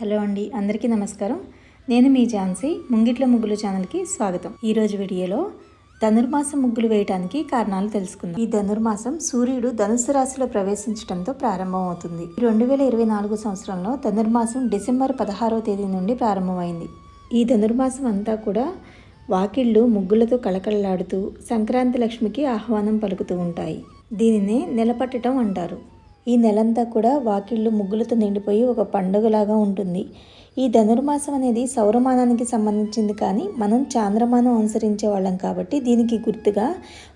Hello అండి అందరికీ నమస్కారం. నేను మీ ఝాన్సీ ముంగిట్ల ముగ్గులు ఛానల్కి స్వాగతం. ఈరోజు వీడియోలో ధనుర్మాసం ముగ్గులు వేయడానికి కారణాలు తెలుసుకుందాం. ఈ ధనుర్మాసం సూర్యుడు ధనుసు రాశిలో ప్రవేశించడంతో ప్రారంభమవుతుంది. రెండు వేల ఇరవై నాలుగు సంవత్సరంలో ధనుర్మాసం డిసెంబర్ పదహారవ తేదీ నుండి ప్రారంభమైంది. ఈ ధనుర్మాసం అంతా కూడా వాకిళ్ళు ముగ్గులతో కళకళలాడుతూ సంక్రాంతి లక్ష్మికి ఆహ్వానం పలుకుతూ ఉంటాయి. దీనినే నెలపట్టడం అంటారు. ఈ నెలంతా కూడా వాకిళ్ళు ముగ్గులతో నిండిపోయి ఒక పండుగలాగా ఉంటుంది. ఈ ధనుర్మాసం అనేది సౌరమానానికి సంబంధించింది కానీ మనం చాంద్రమానం అనుసరించే వాళ్ళం కాబట్టి దీనికి గుర్తుగా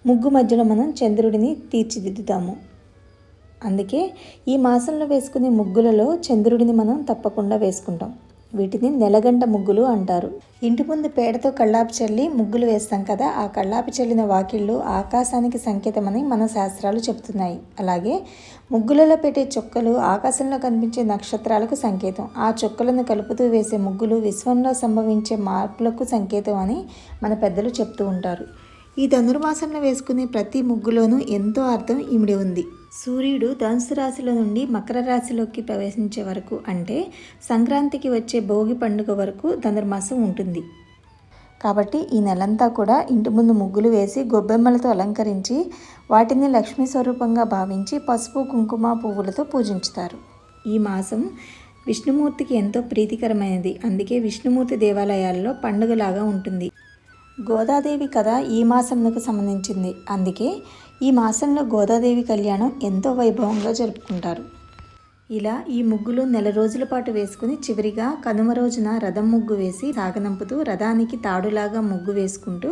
ముగ్గు మధ్యలో మనం చంద్రుడిని తీర్చిదిద్దుతాము. అందుకే ఈ మాసంలో వేసుకునే ముగ్గులలో చంద్రుడిని మనం తప్పకుండా వేసుకుంటాం. వీటిని నెలగంట ముగ్గులు అంటారు. ఇంటి ముందు పేడతో కళ్ళాపి చల్లి ముగ్గులు వేస్తాం కదా ఆ కళ్ళాపి చల్లిన వాకిళ్ళు ఆకాశానికి సంకేతమని మన శాస్త్రాలు చెప్తున్నాయి అలాగే ముగ్గులలో పెట్టే చొక్కలు ఆకాశంలో కనిపించే నక్షత్రాలకు సంకేతం. ఆ చొక్కలను కలుపుతూ వేసే ముగ్గులు విశ్వంలో సంభవించే మార్పులకు సంకేతం అని మన పెద్దలు చెప్తూ ఉంటారు. ఈ ధనుర్మాసంలో వేసుకునే ప్రతి ముగ్గులోనూ ఎంతో అర్థం ఇమిడి ఉంది. సూర్యుడు ధనుసు రాశిలో నుండి మకర రాశిలోకి ప్రవేశించే వరకు అంటే సంక్రాంతికి వచ్చే భోగి పండుగ వరకు ధనుర్మాసం ఉంటుంది. కాబట్టి ఈ నెలంతా కూడా ఇంటి ముందు ముగ్గులు వేసి గొబ్బెమ్మలతో అలంకరించి వాటిని లక్ష్మీ స్వరూపంగా భావించి పసుపు కుంకుమ పువ్వులతో పూజించుతారు. ఈ మాసం విష్ణుమూర్తికి ఎంతో ప్రీతికరమైనది. అందుకే విష్ణుమూర్తి దేవాలయాల్లో పండుగలాగా ఉంటుంది. గోదాదేవి కథ ఈ మాసంకు సంబంధించింది. అందుకే ఈ మాసంలో గోదాదేవి కళ్యాణం ఎంతో వైభవంగా జరుపుకుంటారు. ఇలా ఈ ముగ్గులు నెల రోజుల పాటు వేసుకుని చివరిగా కనుమ రోజున రథం ముగ్గు వేసి సాగనంపుతూ రథానికి తాడులాగా ముగ్గు వేసుకుంటూ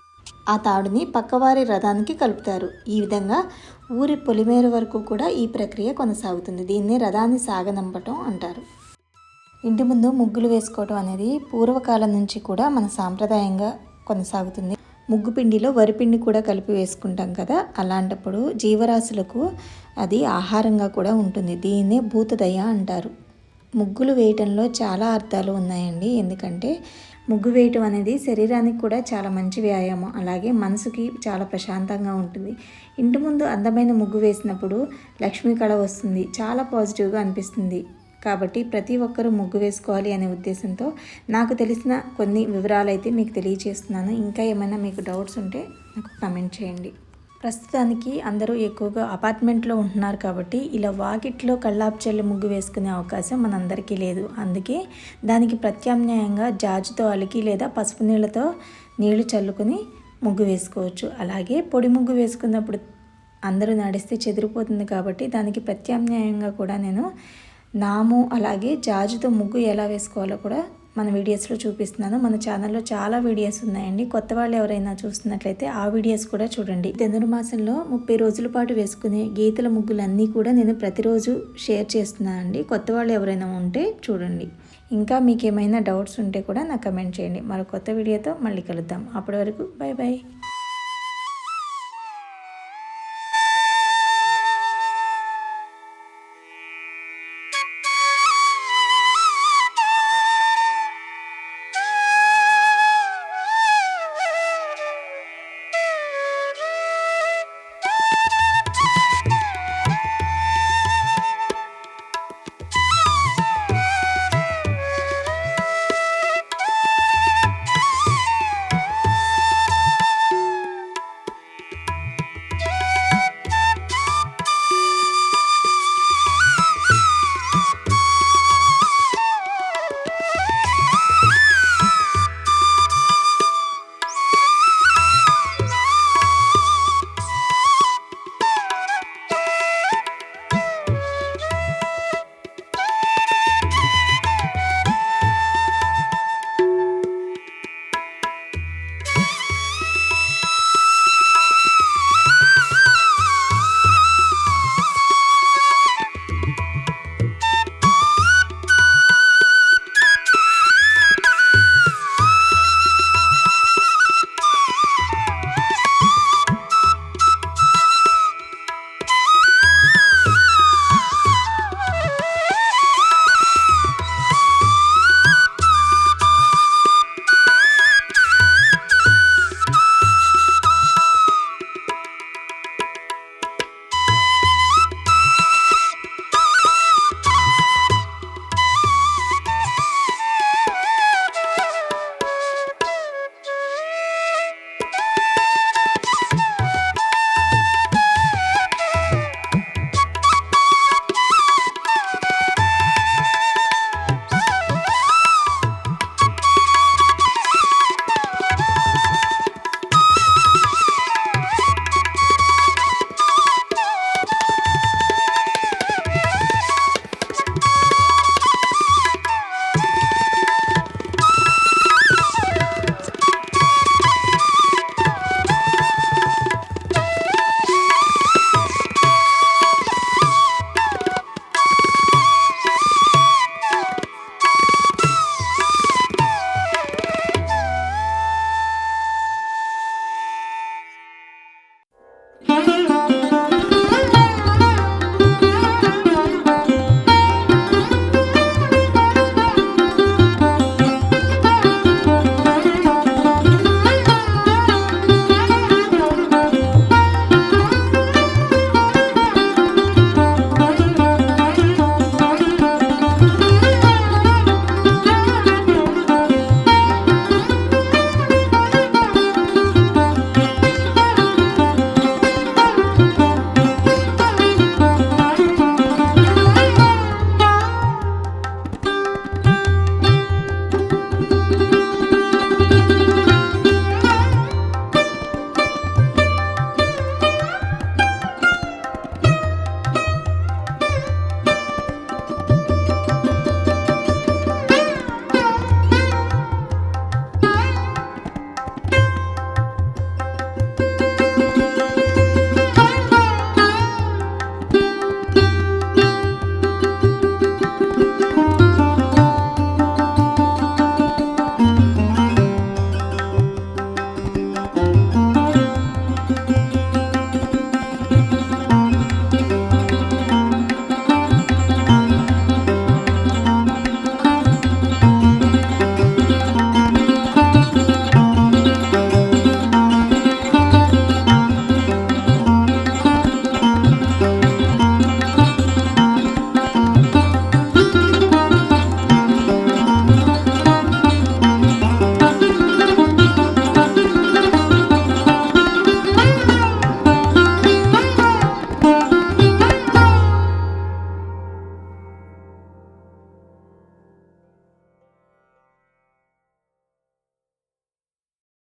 ఆ తాడుని పక్కవారి రథానికి కలుపుతారు. ఈ విధంగా ఊరి పొలిమేర వరకు కూడా ఈ ప్రక్రియ కొనసాగుతుంది. దీన్ని రథాన్ని సాగనంపటం అంటారు. ఇంటి ముందు ముగ్గులు వేసుకోవడం అనేది పూర్వకాలం నుంచి కూడా మన సాంప్రదాయంగా కొనసాగుతుంది. ముగ్గు పిండిలో వరిపిండి కూడా కలిపి వేసుకుంటాం కదా అలాంటప్పుడు జీవరాశులకు అది ఆహారంగా కూడా ఉంటుంది. దీన్నే భూతదయ అంటారు. ముగ్గులు వేయటంలో చాలా అర్థాలు ఉన్నాయండి. ఎందుకంటే ముగ్గు వేయటం అనేది శరీరానికి కూడా చాలా మంచి వ్యాయామం. అలాగే మనసుకి చాలా ప్రశాంతంగా ఉంటుంది. ఇంటి ముందు అందమైన ముగ్గు వేసినప్పుడు లక్ష్మీ కళ వస్తుంది. చాలా పాజిటివ్గా అనిపిస్తుంది. కాబట్టి ప్రతి ఒక్కరూ ముగ్గు వేసుకోవాలి అనే ఉద్దేశంతో నాకు తెలిసిన కొన్ని వివరాలు అయితే మీకు తెలియజేస్తున్నాను ఇంకా ఏమైనా మీకు డౌట్స్ ఉంటే నాకు కమెంట్ చేయండి. ప్రస్తుతానికి అందరూ ఎక్కువగా అపార్ట్మెంట్లో ఉంటున్నారు కాబట్టి ఇలా వాకిట్లో కళ్ళాపు ముగ్గు వేసుకునే అవకాశం మనందరికీ లేదు. అందుకే దానికి ప్రత్యామ్నాయంగా జాజుతో అలికి లేదా పసుపు నీళ్ళతో నీళ్ళు చల్లుకొని ముగ్గు వేసుకోవచ్చు. అలాగే పొడి ముగ్గు వేసుకున్నప్పుడు అందరూ నడిస్తే చెదిరిపోతుంది కాబట్టి దానికి ప్రత్యామ్నాయంగా కూడా నేను నాము అలాగే జాజుతో ముగ్గు ఎలా వేసుకోవాలో కూడా మన వీడియోస్లో చూపిస్తున్నాను. మన ఛానల్లో చాలా వీడియోస్ ఉన్నాయండి. కొత్త వాళ్ళు ఎవరైనా చూస్తున్నట్లయితే ఆ వీడియోస్ కూడా చూడండి. ధనుర్మాసంలో ముప్పై రోజుల పాటు వేసుకునే గీతల ముగ్గులన్నీ కూడా నేను ప్రతిరోజు షేర్ చేస్తున్నాను అండి. కొత్త వాళ్ళు ఎవరైనా ఉంటే చూడండి. ఇంకా మీకు ఏమైనా డౌట్స్ ఉంటే కూడా నాకు కమెంట్ చేయండి. మరో కొత్త వీడియోతో మళ్ళీ కలుద్దాం. అప్పటి వరకు బాయ్ బాయ్